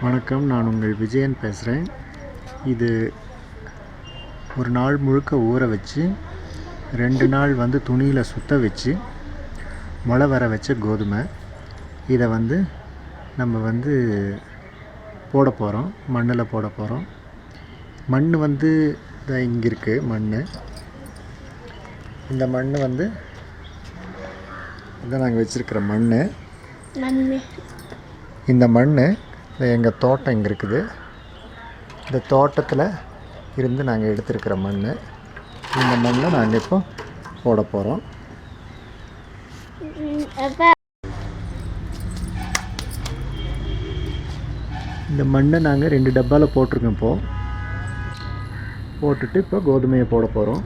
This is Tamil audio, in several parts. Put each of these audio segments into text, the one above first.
வணக்கம் நான் உங்கள் விஜயன் பேசுகிறேன். இது ஒரு நாள் முழுக்க ஊற வச்சு ரெண்டு நாள் வந்து துணியில் சுத்த வச்சு முளை வர வச்ச கோதுமை. இதை வந்து நம்ம வந்து போட போகிறோம் மண்ணில் போட போகிறோம் மண் வந்து இங்கே இருக்குது மண் இந்த மண் வந்து இதை நாங்கள் வச்சுருக்கிற மண் இந்த மண் இந்த எங்கள் தோட்டம் இங்கே இருக்குது. இந்த தோட்டத்தில் இருந்து நாங்கள் எடுத்திருக்கிற மண் இந்த மண்ணை நாங்கள் இப்போ போட போகிறோம் இந்த மண்ணை நாங்கள் ரெண்டு டப்பாவில் போட்டிருக்கோம் இப்போது போட்டுட்டு இப்போ கோதுமையை போட போகிறோம்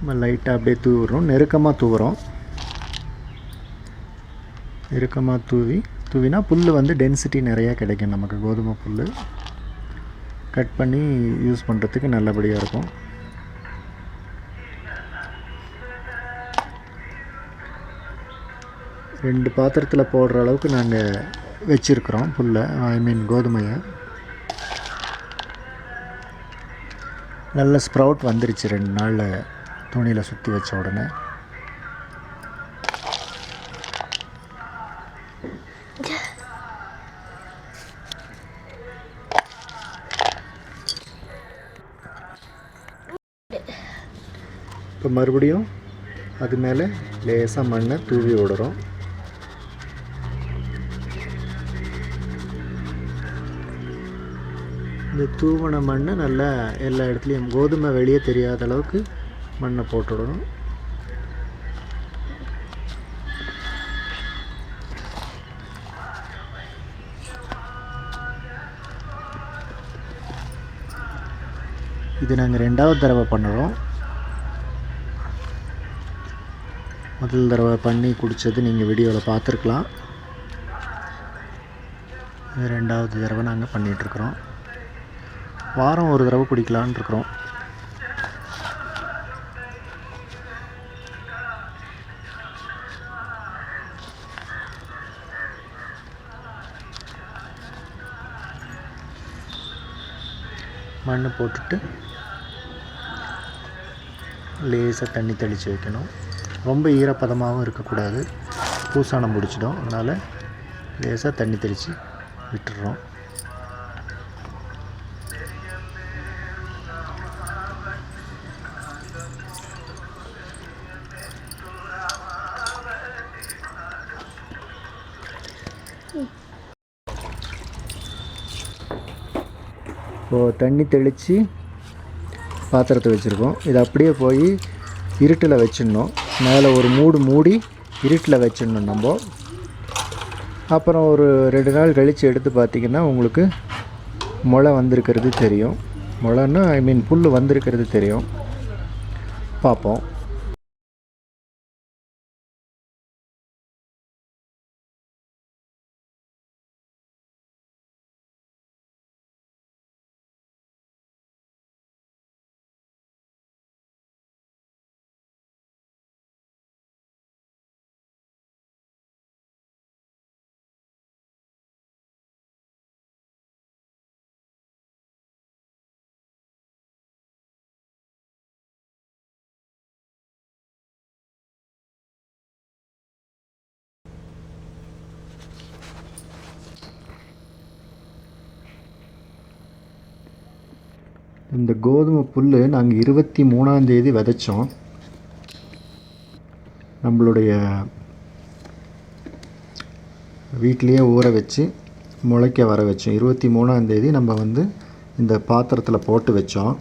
நம்ம லைட்டாக அப்படியே தூவுறோம். நெருக்கமாக தூவுறோம். இறுக்கமாக தூவி தூவினா புல் வந்து டென்சிட்டி நிறையா கிடைக்கும். நமக்கு கோதுமை புல் கட் பண்ணி யூஸ் பண்ணுறதுக்கு நல்லபடியாக இருக்கும். ரெண்டு பாத்திரத்தில் போடுற அளவுக்கு நாங்கள் வச்சுருக்குறோம் புல்லை ஐ மீன் கோதுமையை. நல்ல ஸ்ப்ரவுட் வந்துருச்சு ரெண்டு நாளில் துணியில் சுற்றி வச்ச உடனே. இப்போ மறுபடியும் அது மேலே லேசாக மண்ணை தூவி விடுறோம். இந்த தூவன மண்ணை நல்லா எல்லா இடத்துலையும் கோதுமை வெளியே தெரியாத அளவுக்கு மண்ணை போட்டுடணும் இது நாங்கள் ரெண்டாவது தடவை பண்ணுறோம். முதல் தடவை பண்ணி குடித்தது நீங்கள் வீடியோவில் பார்த்துருக்கலாம். இது ரெண்டாவது தடவை நாங்கள் பண்ணிகிட்ருக்குறோம் வாரம் ஒரு தடவை குடிக்கலான்னு இருக்கிறோம். மண் போட்டுட்டு லேசாக தண்ணி தெளித்து வைக்கணும். ரொம்ப ஈரப்பதமாகவும் இருக்கக்கூடாது. பூசானம் பிடிச்சிடும் அதனால் லேசாக தண்ணி தெளித்து விட்டுடுறோம் இப்போது தண்ணி தெளித்து பாத்திரத்தை வச்சுருக்கோம். இது அப்படியே போய் இருட்டில் வச்சிடணும். மேலே ஒரு மூடு மூடி இருட்டில் வச்சிடணும் நம்ம. அப்புறம் ஒரு ரெண்டு நாள் கழித்து எடுத்து பார்த்திங்கன்னா உங்களுக்கு முளை வந்திருக்கிறது தெரியும். முளைன்னா ஐ மீன் புல் வந்திருக்கிறது தெரியும். பார்ப்போம் இந்த கோதுமை புல் நாங்கள் இருபத்தி மூணாந்தேதி விதைச்சோம். நம்மளுடைய வீட்லேயே ஊற வச்சு முளைக்க வர வச்சோம். இருபத்தி மூணாந்தேதி நம்ம வந்து இந்த பாத்திரத்தில் போட்டு வச்சோம்.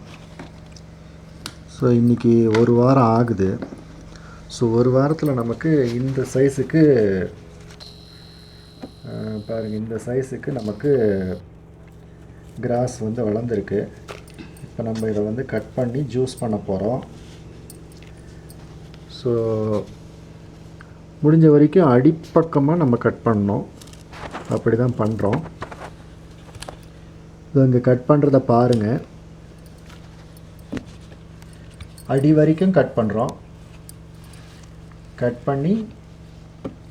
ஸோ இன்றைக்கி ஒரு வாரம் ஆகுது. ஸோ ஒரு வாரத்தில் நமக்கு இந்த சைஸுக்கு பாருங்கள் இந்த சைஸுக்கு நமக்கு கிராஸ் வந்து வளர்ந்துருக்கு. இப்போ நம்ம இதை வந்து கட் பண்ணி ஜூஸ் பண்ண போகிறோம் ஸோ முடிஞ்ச வரைக்கும் அடிப்பக்கமாக நம்ம கட் பண்ணோம் அப்படி தான் பண்ணுறோம் இது இங்கே கட் பண்ணுறத பாருங்கள் அடி வரைக்கும் கட் பண்ணுறோம் கட் பண்ணி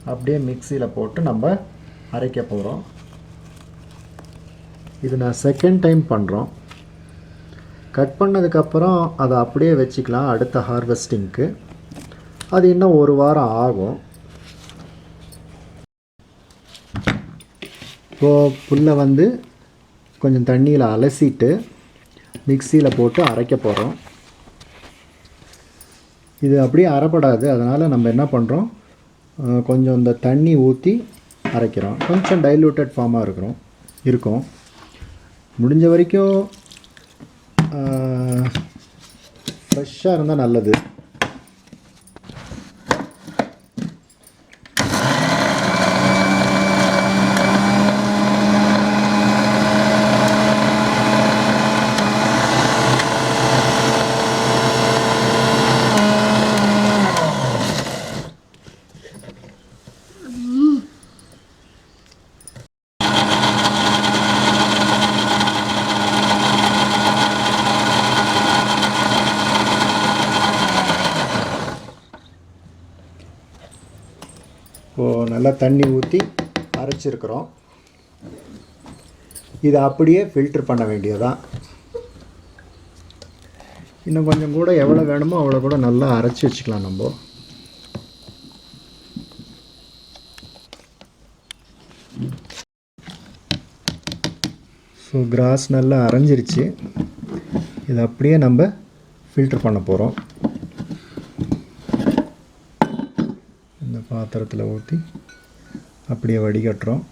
அப்படியே மிக்சியில் போட்டு நம்ம அரைக்க போகிறோம் இது நான் செகண்ட் டைம் பண்ணுறோம் கட் பண்ணதுக்கப்புறம் அதை அப்படியே வச்சுக்கலாம் அடுத்த ஹார்வெஸ்டிங்க்கு அது இன்னும் ஒரு வாரம் ஆகும். இப்போது புல்லை வந்து கொஞ்சம் தண்ணியில் அலசிட்டு மிக்சியில் போட்டு அரைக்க போகிறோம் இது அப்படியே அரைப்படாது அதனால் நம்ம என்ன பண்ணுறோம் கொஞ்சம் இந்த தண்ணி ஊற்றி அரைக்கிறோம். கொஞ்சம் டைல்யூட்டட் ஃபார்மாக இருக்கிறோம். இருக்கும். முடிஞ்ச வரைக்கும் ஃப்ரெஷ்ஷாக இருந்தால் நல்லது. இப்போது நல்லா தண்ணி ஊற்றி அரைச்சிருக்கிறோம். இதை அப்படியே ஃபில்டர் பண்ண வேண்டியதுதான். இன்னும் கொஞ்சம் கூட எவ்வளோ வேணுமோ அவ்வளோ கூட நல்லா அரைச்சி வச்சுக்கலாம் நம்ம. ஸோ கிராஸ் நல்லா அரைஞ்சிருச்சு. இதை அப்படியே நம்ம ஃபில்டர் பண்ண போகிறோம் இந்த பாத்திரத்தில் ஊற்றி அப்படியே வடிகட்டுறோம்.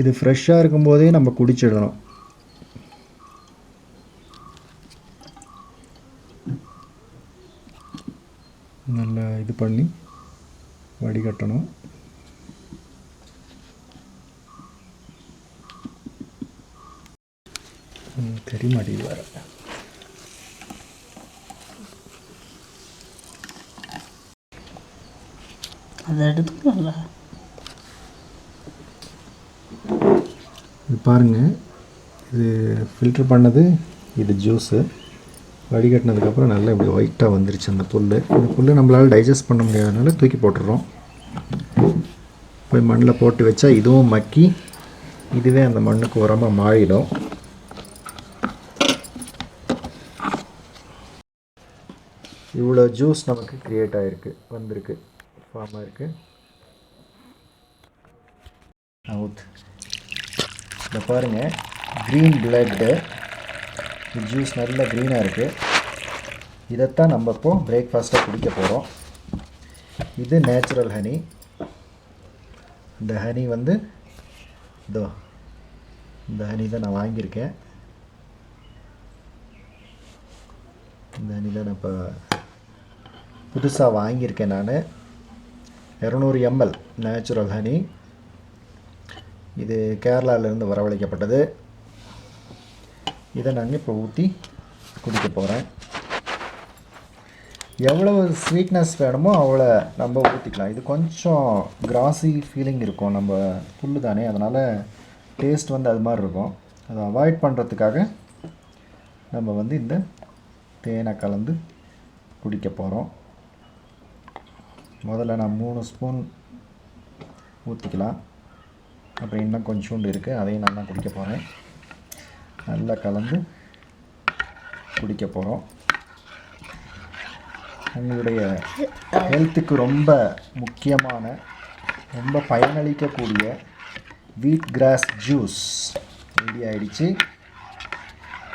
இது ஃப்ரெஷ்ஷாக இருக்கும்போதே நம்ம குடிச்சிடணும். நல்லா இது பண்ணி வடிகட்டணும். தெரிய மாட்டேங்குது வேறு. அதை எடுத்துக்கலாம்ல இது பாருங்கள் இது ஃபில்டர் பண்ணது இது ஜூஸு வடிகட்டினதுக்கப்புறம் நல்லா இப்படி ஒயிட்டாக வந்துருச்சு அந்த புல் இந்த புல் நம்மளால் டைஜஸ்ட் பண்ண முடியாதனால தூக்கி போட்டுடுறோம் போய் மண்ணில் போட்டு வச்சா இதுவும் மக்கி இதுவே அந்த மண்ணுக்கு உரமாக மாறிடும். இவ்வளோ ஜூஸ் நமக்கு க்ரியேட் ஆகிருக்கு வந்திருக்கு. ஃபார்ம் இருக்குது அவுட் இதை பாருங்கள் க்ரீன் பிளட்டு ஜூஸ் நல்ல க்ரீனாக இருக்குது இதைத்தான் நம்ம இப்போ பிரேக்ஃபாஸ்ட்டாக குடிக்க போகிறோம் இது நேச்சுரல் ஹனி இந்த ஹனி வந்து இதோ இந்த ஹனி தான் நான் வாங்கியிருக்கேன். இந்த ஹனி தான் நான் இப்போ புதுசாக வாங்கியிருக்கேன் நான். இரநூறு எம்எல் நேச்சுரல் ஹனி இது கேரளாவிலேருந்து வரவழைக்கப்பட்டது. இதை நாங்கள் இப்போ ஊற்றி குடிக்க போகிறேன் எவ்வளவு ஸ்வீட்னஸ் வேணுமோ அவ்வளோ நம்ம ஊற்றிக்கலாம் இது கொஞ்சம் கிராசி ஃபீலிங் இருக்கும். நம்ம புல் தானே அதனால் டேஸ்ட் வந்து அது மாதிரி இருக்கும். அதை அவாய்ட் பண்ணுறதுக்காக நம்ம வந்து இந்த தேனை கலந்து குடிக்க போகிறோம் முதல்ல நான் மூணு ஸ்பூன் ஊற்றிக்கலாம் அப்புறம் இன்னும் கொஞ்சோண்டு இருக்குது அதையும் நான் தான் குடிக்க போகிறேன் நல்லா கலந்து குடிக்க போகிறோம் உங்களுடைய ஹெல்த்துக்கு ரொம்ப முக்கியமான ரொம்ப பயனளிக்கக்கூடிய வீட் கிராஸ் ஜூஸ் ரெடி ஆகிடுச்சு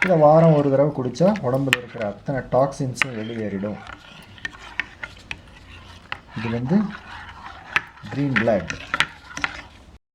இதை வாரம் ஒரு தடவை குடித்தா உடம்புல இருக்கிற அத்தனை டாக்ஸின்ஸும் வெளியேறிடும். இது வந்து க்ரீன் பிளாக்